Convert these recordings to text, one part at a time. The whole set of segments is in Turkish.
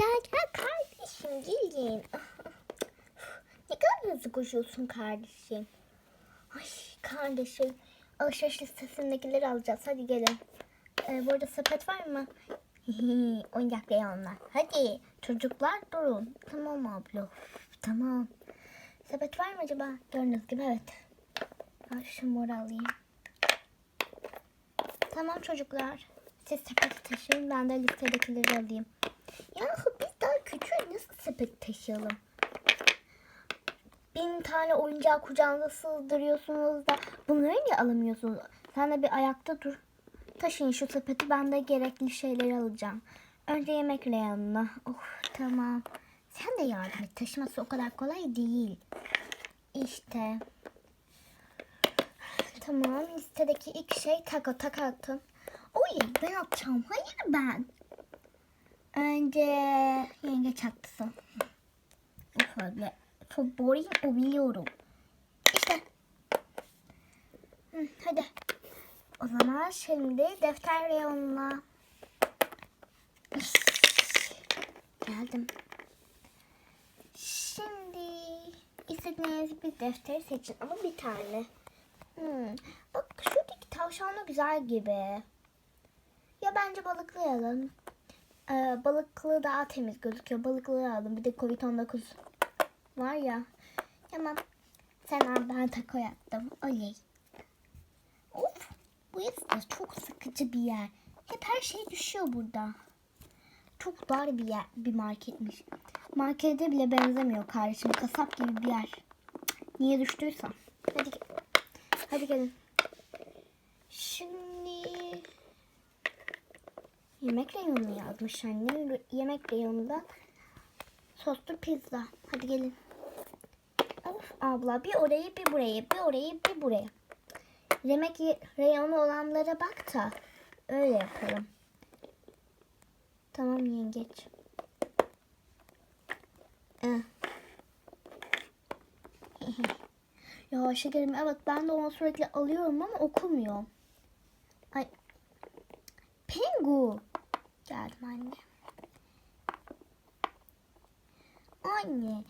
gel gel kardeşim gelin. ne kadar hızlı koşuyorsun kardeşim. Ay kardeşim. Alışveriş listesindekileri alacağız. Hadi gelin. Ee, bu arada sepet var mı? Oyuncak reyonlar. Hadi çocuklar durun. Tamam abla. Tamam. Sepet var mı acaba? Gördüğünüz gibi evet. Ben şu alayım. Tamam çocuklar. Siz sepeti taşıyın. Ben de listedekileri alayım. Yahu biz daha küçüğü nasıl sepet taşıyalım? Bin tane oyuncağı kucağınıza sığdırıyorsunuz da bunları niye alamıyorsunuz? Sen de bir ayakta dur. Taşıyın şu sepeti ben de gerekli şeyleri alacağım. Önce yemek reyonuna. Oh tamam. Sen de yardım et. Taşıması o kadar kolay değil. İşte. Tamam listedeki ilk şey taco taco atın. Oy ben atacağım. Hayır ben. Önce yengeç atsın. Şöyle favorim o biliyorum. İşte. Hı, hadi. O zaman şimdi defter reyonuna. Geldim. Şimdi istediğiniz bir defter seçin ama bir tane. Hmm. Bak şuradaki tavşanlı güzel gibi. Ya bence balıklı Ee, balıklı daha temiz gözüküyor. Balıklı alın. Bir de Covid-19 var ya. Tamam. Sen al ben taco yaptım. Oley. Of. Bu da çok sıkıcı bir yer. Hep her şey düşüyor burada. Çok dar bir yer, bir marketmiş. Markete bile benzemiyor kardeşim. Kasap gibi bir yer. Niye düştüysem. Hadi Hadi gelin. Şimdi yemek reyonu yazmış annem. Yemek reyonunda soslu pizza. Hadi gelin. Of abla bir orayı bir burayı bir orayı bir buraya. Yemek ye- reyonu olanlara bak da öyle yapalım. Tamam yengeç. Eh. ya şekerim evet ben de onu sürekli alıyorum ama okumuyor. Ay. Pengu. Geldim anne. Anne.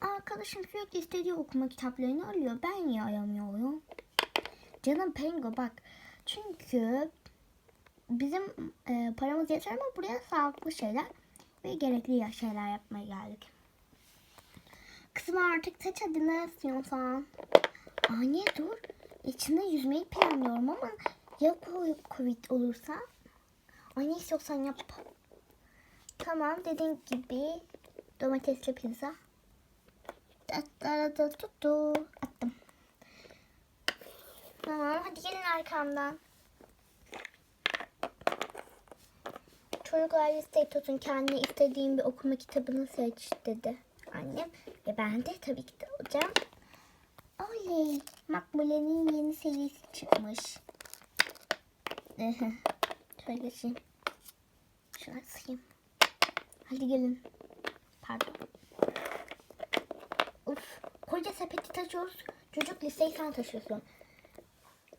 Arkadaşım sürekli istediği okuma kitaplarını alıyor. Ben niye alamıyorum? Canım Pengu bak. Çünkü bizim e, paramız yeter ama buraya sağlıklı şeyler ve gerekli şeyler yapmaya geldik. Kızım artık seç hadi ne istiyorsan. Anne dur. İçinde yüzmeyi planlıyorum ama ya Covid olursa? Ay ne istiyorsan yap. Tamam dediğin gibi domatesli pizza. Attım. Tamam hadi gelin arkamdan. Çocuklar listeyi tutun. Kendi istediğim bir okuma kitabını seç dedi annem. Ve ben de tabii ki de alacağım. Oley. Makbule'nin yeni serisi çıkmış. Şöyle geçeyim. Şuna sıkayım. Hadi gelin. Pardon. Uf. Koca sepeti taşıyoruz. Çocuk listeyi sen taşıyorsun.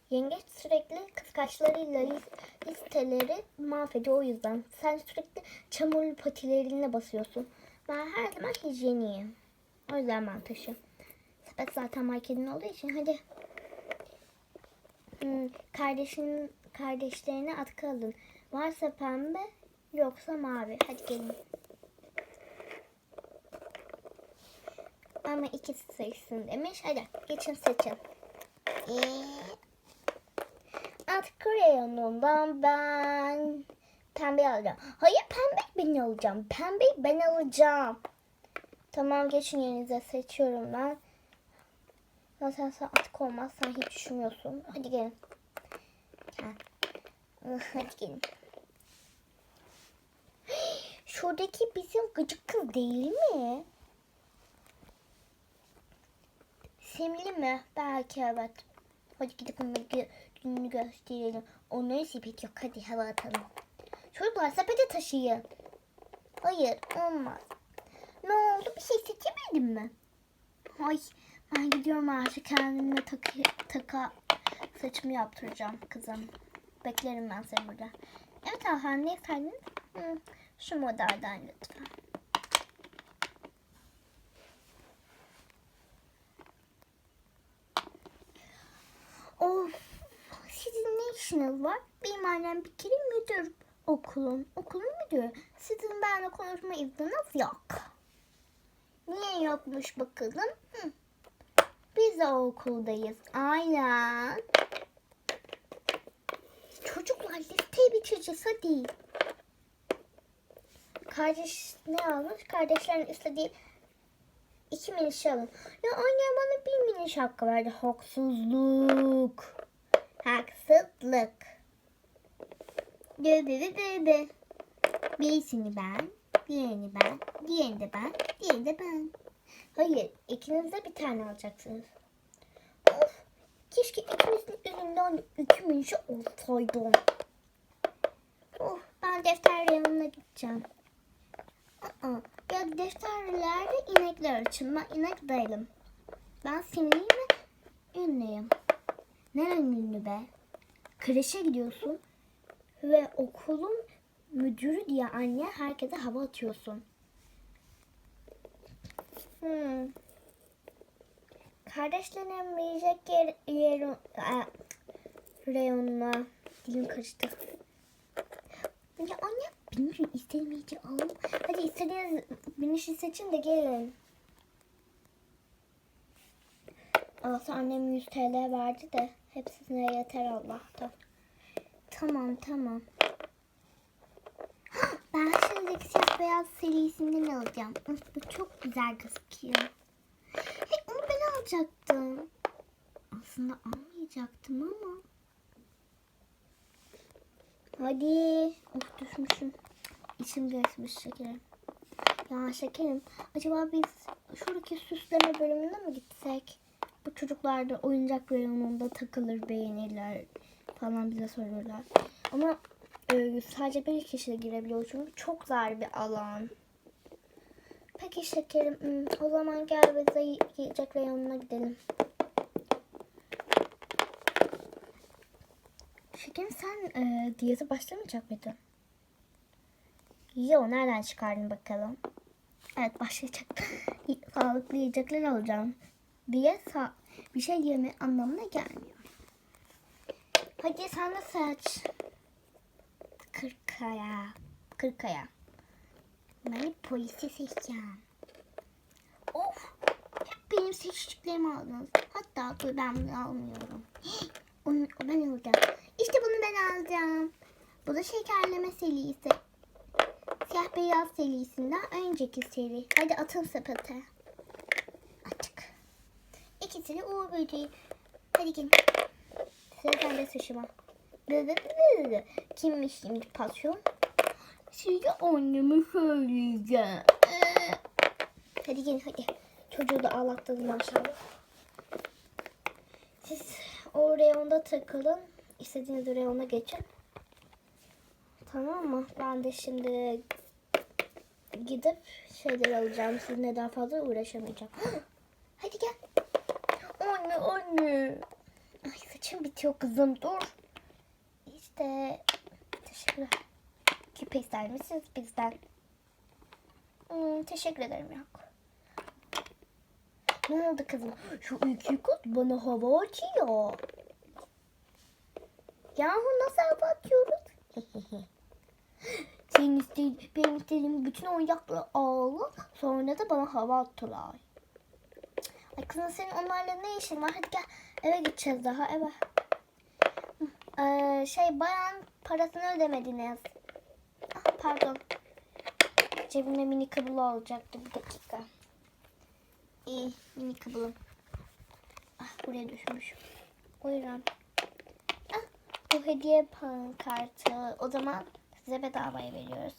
Yengeç sürekli kıskaçlarıyla lis- listeleri mahvediyor o yüzden. Sen sürekli çamurlu patilerinle basıyorsun. Ben her zaman hijyeniyim. O yüzden ben taşıyorum. Sepet zaten marketin olduğu için hadi. Hmm, kardeşin kardeşlerine atkı alın. Varsa pembe yoksa mavi. Hadi gelin. Ama ikisi seçsin demiş. Hadi geçin seçin. Ee, At kreyonundan ben pembe alacağım. Hayır pembe ben alacağım. Pembe ben alacağım. Tamam geçin yerinize seçiyorum ben. Zaten sen atık olmaz. Sen hiç düşünmüyorsun. Hadi gelin. Gel. Hadi gelin. Şuradaki bizim gıcık kız değil mi? Simli mi? Belki evet. Hadi gö- gününü gösterelim. Onların sepet yok. Hadi hava atalım. Çocuklar sepete taşıyın. Hayır olmaz. Ne oldu? Bir şey seçemedin mi? Ay ben gidiyorum artık kendime takı, taka saçımı yaptıracağım kızım. Beklerim ben seni burada. Evet hanımefendi istedin? Hı, Şu modelden lütfen. Of. Sizin ne işiniz var? Benim annem bir kere müdür okulun. Okulun müdürü. Sizin benimle konuşma izniniz yok. Niye yokmuş bakalım? Hı. Biz de okuldayız. Aynen. Çocuklar listeyi bitireceğiz hadi. Kardeş ne almış? Kardeşlerin istediği iki miniş alın. Ya anne bana bir miniş hakkı verdi. Haksızlık. Haksızlık. Dö dö dö dö dö. Birisini ben, diğerini ben, diğerini de ben, diğerini de ben. Hayır, ikiniz de bir tane alacaksınız. Of, keşke ikinizin elinden iki minişi olsaydı. Oh, ben defter yanına gideceğim. Ya defterlerde inekler için ben inek değilim. Ben sinirliyim ve ünlüyüm. Neren ünlü be? Kreşe gidiyorsun ve okulun müdürü diye anne herkese hava atıyorsun. Hmm. Kardeşlerim verecek yer, yer e, reyonuna dilim karıştı. Ya anne bilmiyorum istemeyeceğim. Hadi istediğiniz binişi seçin de gelin. Alsa annem 100 TL verdi de hepsine yeter Allah'tan. Tamam tamam. Ben şimdi siyah beyaz serisinden alacağım. Bu çok güzel gözüküyor. Hey, onu ben alacaktım. Aslında almayacaktım ama. Hadi. Of düşmüşüm. İçim geçmiş şekerim. Ya şekerim. Acaba biz şuradaki süsleme bölümüne mi gitsek? Bu çocuklar da oyuncak reyonunda takılır, beğenirler falan bize sorarlar. Ama e, sadece bir kişi girebiliyor çünkü çok dar bir alan. Peki şekerim. hmm, O zaman gel bize yiyecek reyonuna gidelim. Şekerim sen e, diyete başlamayacak mıydın? Yo nereden çıkardın bakalım? Evet başlayacak. Sağlıklı yiyecekler alacağım. Diye sa- bir şey yeme anlamına gelmiyor. Hadi sen de seç. Kırkaya. Kırkaya. Ben polisi seçeceğim. Of. Hep benim seçtiklerimi aldınız. Hatta dur ben bunu almıyorum. Onu ben alacağım. İşte bunu ben alacağım. Bu da şekerleme serisi. Siyah beyaz serisinden önceki seri. Hadi atın sepete. Açık. İkisi de uğur böceği. Hadi gelin. Sıra sende suçuma. Kimmiş şimdi patron? Size annemi söyleyeceğim. Hadi gelin hadi. Çocuğu da ağlattınız maşallah. Siz o reyonda takılın. İstediğiniz reyona geçin. Tamam mı? Ben de şimdi gidip şeyler alacağım. Sizinle daha fazla uğraşamayacağım. Hadi gel. Anne anne. Ay saçım bitiyor kızım dur. İşte teşekkürler. Küpe ister misiniz bizden? Hmm, teşekkür ederim yok. Ne oldu kızım? Şu iki kız bana hava atıyor. Yahu nasıl hava atıyoruz? Senin istediğin, benim istediğim bütün oyuncakları alıp sonra da bana hava attılar. Ay kızım senin onlarla ne işin var? Hadi gel eve gideceğiz daha eve. Ee, şey bayan parasını ödemediniz. Ah, pardon. Cebimde mini kablo olacaktı bir dakika. İyi mini kablom. Ah buraya düşmüş. Buyurun. Ah bu hediye pankartı. O zaman size bedavaya veriyoruz.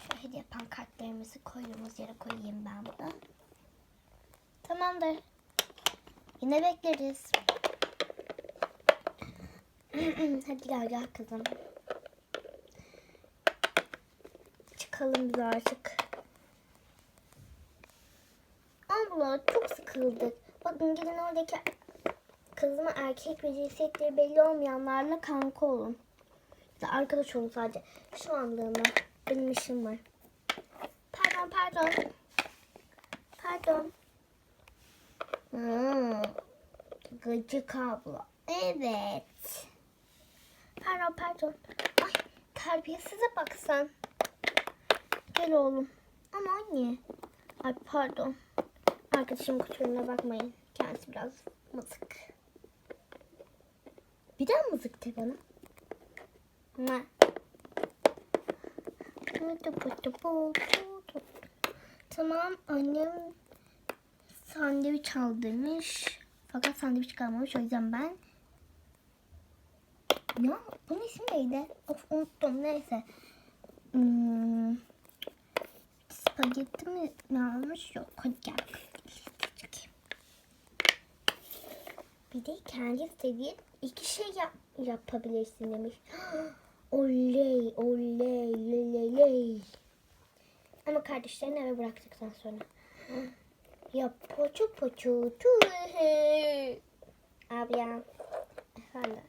Şu hediye pankartlarımızı koyduğumuz yere koyayım ben bunu. Tamamdır. Yine bekleriz. Hadi gel gel kızım. Çıkalım biz artık. Abla çok sıkıldık. Bakın gidin oradaki kızıma erkek ve cinsiyetleri belli olmayanlarla kanka olun. Arkadaş olun sadece. Şu anlığına. Benim işim var. Pardon pardon. Pardon. Hmm. Gıcık abla. Evet. Pardon pardon. Ay terbiyesize bak. Gel oğlum. Ama anne. Ay pardon. Arkadaşım kusuruna bakmayın. Kendisi biraz mızık. Bir daha mızık de bana. Ne? Tamam annem sandviç aldırmış. Fakat sandviç kalmamış o yüzden ben ya bunun ismi neydi? Of unuttum neyse. Hmm, spagetti mi almış? Yok hadi gel. Bir de kendi istediğin iki şey yap yapabilirsin demiş. oley oley ley ley. Ama kardeşlerini eve bıraktıktan sonra. Ya poçu poçu tu. Abi ya. Efendim.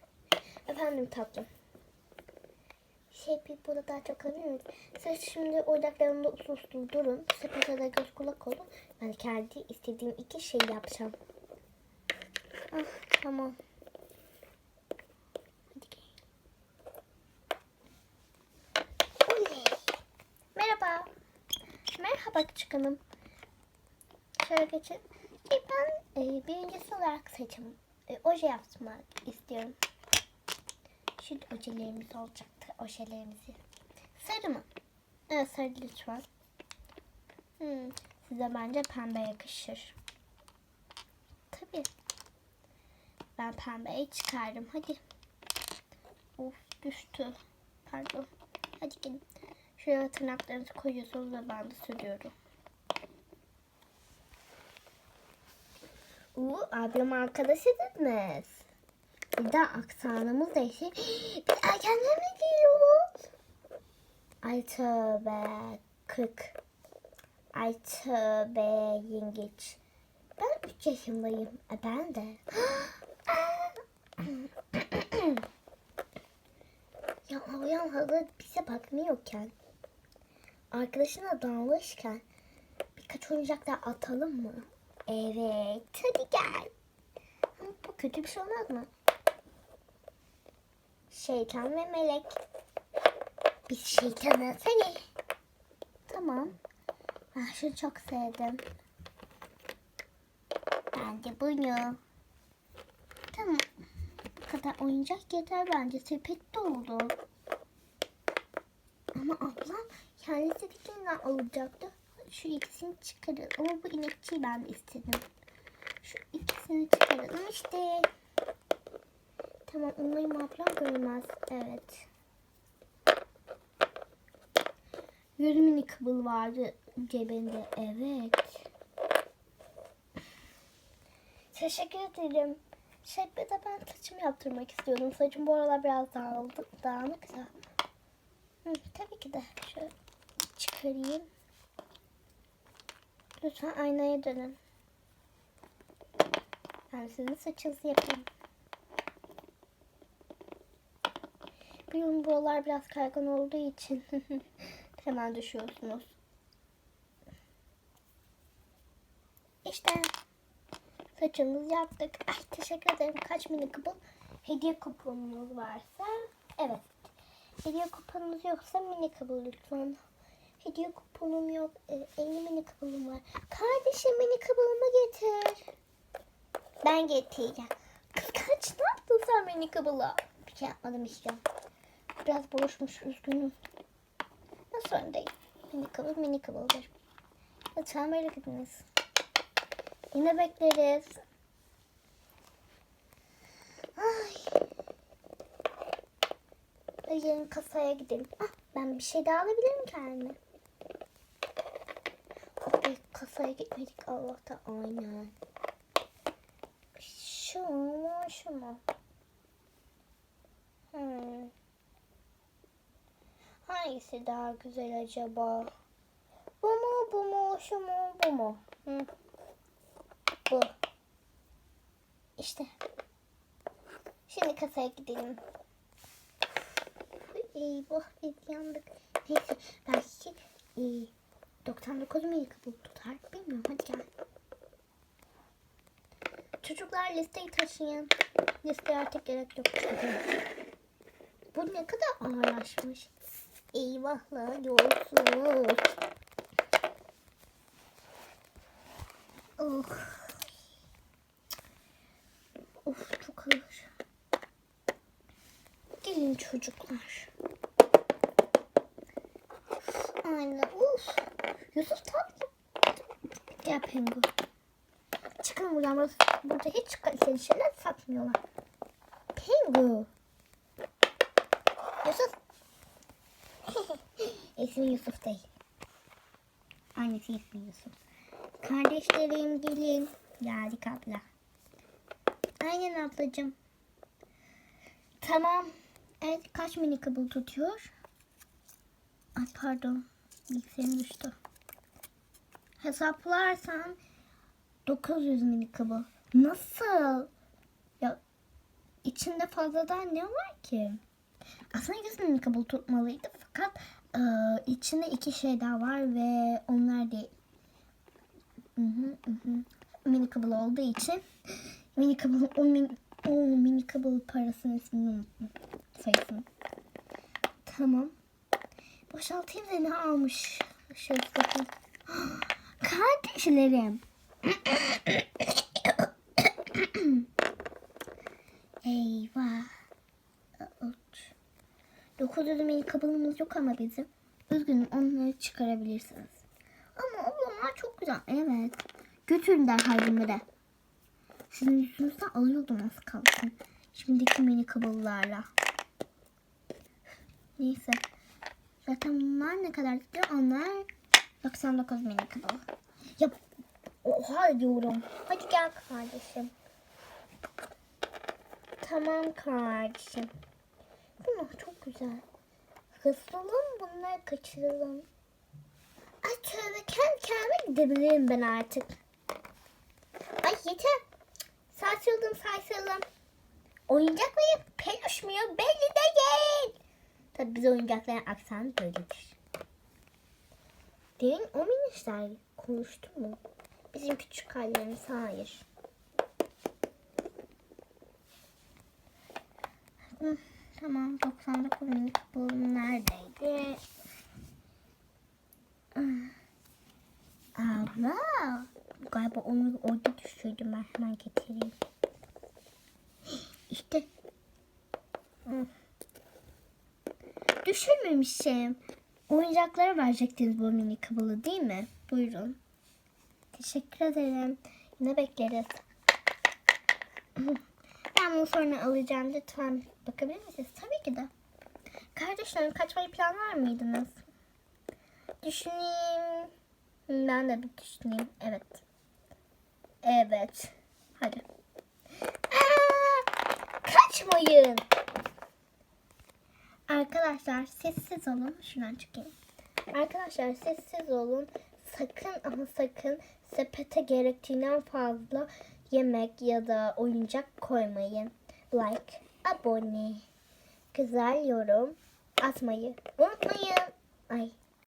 Efendim tatlım. Şey burada daha çok alabilir miyiz? Siz şimdi oyuncaklarımda usul usul durun. Sepete de göz kulak olun. Ben kendi istediğim iki şey yapacağım. Ah tamam. Hadi gel. Oley. Merhaba. Merhaba küçük hanım. Şöyle geçin. E, ben e, birincisi olarak seçim. E, oje yapmak istiyorum. Şimdi ojelerimiz olacaktı. Ojelerimizi. Sarı mı? Evet sarı lütfen. Hmm, size bence pembe yakışır. Tabii. Ben pembeyi çıkardım. Hadi. Of düştü. Pardon. Hadi gelin. Şuraya tırnaklarınızı koyuyorsunuz ve ben de sürüyorum. Uuu ablam arkadaşıdınız. Bir de aksanımız değişik. Biz erkenden mi giyiyoruz? Ay tövbe. Kırk. Ay tövbe yengeç. Ben 3 yaşındayım. E ben de. ya ağlayan halı bize bakmıyorken, arkadaşına dalmışken birkaç oyuncak daha atalım mı? Evet, hadi gel. Bu kötü bir şey olmaz mı? Şeytan ve melek. Biz şeytanız hadi. Tamam. Ben şunu çok sevdim. Ben de bunu. Tamam. Bu kadar oyuncak yeter bence. Sepet doldu. Ama ablam kendisi fikrinden alacaktı. Şu ikisini çıkarın. Ama bu inekçiyi ben istedim. Şu ikisini çıkaralım işte. Tamam umarım ablam görmez. Evet. Yürümini kıbıl vardı cebinde. Evet. Teşekkür ederim. Şey bir de ben saçımı yaptırmak istiyordum. Saçım bu aralar biraz dağıldı, dağınık da. Hı, tabii ki de. Şöyle çıkarayım. Lütfen aynaya dönün. Ben sizin saçınızı yapayım. Biliyorum buralar biraz kaygan olduğu için hemen düşüyorsunuz. İşte saçımızı yaptık. Ay teşekkür ederim. Kaç mini kupon? Hediye kuponunuz varsa evet. Hediye kuponunuz yoksa mini kupon lütfen. Hediye kuponum yok. Ee, 50 mini kuponum var. Kardeşim mini kuponumu getir. Ben getireceğim. Kız kaç ne yaptın sen mini kupona? Bir şey yapmadım işte. Biraz boşmuş üzgünüm. Nasıl öndeyim? Mini kupon mini kupondur. Lütfen böyle gidiniz. Yine bekleriz. Ay. Gelin kasaya gidelim. Ah, ben bir şey daha alabilirim kendime. Hadi kasaya gitmedik Allah'ta aynen. Şu mu şu mu? Hmm. Hangisi daha güzel acaba? Bu mu bu mu şu mu bu mu? Hı. Bu. İşte. Şimdi kasaya gidelim. Eyvah biz yandık. Neyse belki e, 99 minikabul tutar. Bilmiyorum hadi gel. Çocuklar listeyi taşıyın. Listeye artık gerek yok. Bu ne kadar ağırlaşmış. Eyvahlar yolsuz. Oh. Of çok ağır. Gelin çocuklar. Anne uf. Yusuf tatlı. Gel Pengu. Çıkın buradan. Burası, burada hiç kaliteli şeyler satmıyorlar. Pengu. Yusuf. İsmi Yusuf değil. Annesi ismi Yusuf. Kardeşlerim gelin. Geldik abla. Aynen ablacığım. Tamam. Evet kaç mini kabul tutuyor? Ay pardon. Bilgisayarım düştü. Hesaplarsan 900 mini kabul. Nasıl? Ya içinde fazladan ne var ki? Aslında 100 mini kabul tutmalıydı fakat e, içinde iki şey daha var ve onlar değil. Hı hı, hı hı. Mini kabul olduğu için mini kabul o mini, o mini kabul parasının ismini unuttum. Sayısını. Tamam. Boşaltayım da ne almış? Şöyle bakayım. Kardeşlerim. Eyvah. 900 mini kabulumuz yok ama bizim. Üzgünüm onları çıkarabilirsiniz. Ama ablamlar çok güzel. Evet. Götürün derhal de. Sizin yüzünüzden alıyordum az kalsın. Şimdiki mini kabullarla. Neyse. Zaten bunlar ne kadar tutuyor? Onlar 99 mini kabul. Ya oha diyorum. Hadi gel kardeşim. Tamam kardeşim. Bunlar çok güzel. Hızlı olun bunları kaçıralım. Ay tövbe kendi kendime gidebilirim ben artık. Ay yeter. Sarsıldım sarsıldım. Oyuncak mıyım? Peluş muyum? Belli değil. Tabii biz oyuncakların aksanı böyledir. Derin o minişler konuştu mu? Bizim küçük hallerimiz hayır. Hı, tamam 99 minik balım neredeydi? Ah. Abla. Galiba onu orada düşürdüm ben hemen getireyim. İşte. Düşürmemişim. Oyuncaklara verecektiniz bu mini kabını değil mi? Buyurun. Teşekkür ederim. Yine bekleriz. Ben bunu sonra alacağım. Lütfen bakabilir misiniz? Tabii ki de. Kardeşlerim kaçmayı planlar mıydınız? Düşüneyim. Ben de bir düşüneyim. Evet. Evet. Hadi. Aa, kaçmayın. Arkadaşlar sessiz olun. Şuradan çıkayım. Arkadaşlar sessiz olun. Sakın ama sakın sepete gerektiğinden fazla yemek ya da oyuncak koymayın. Like, abone, güzel yorum atmayı unutmayın. Ay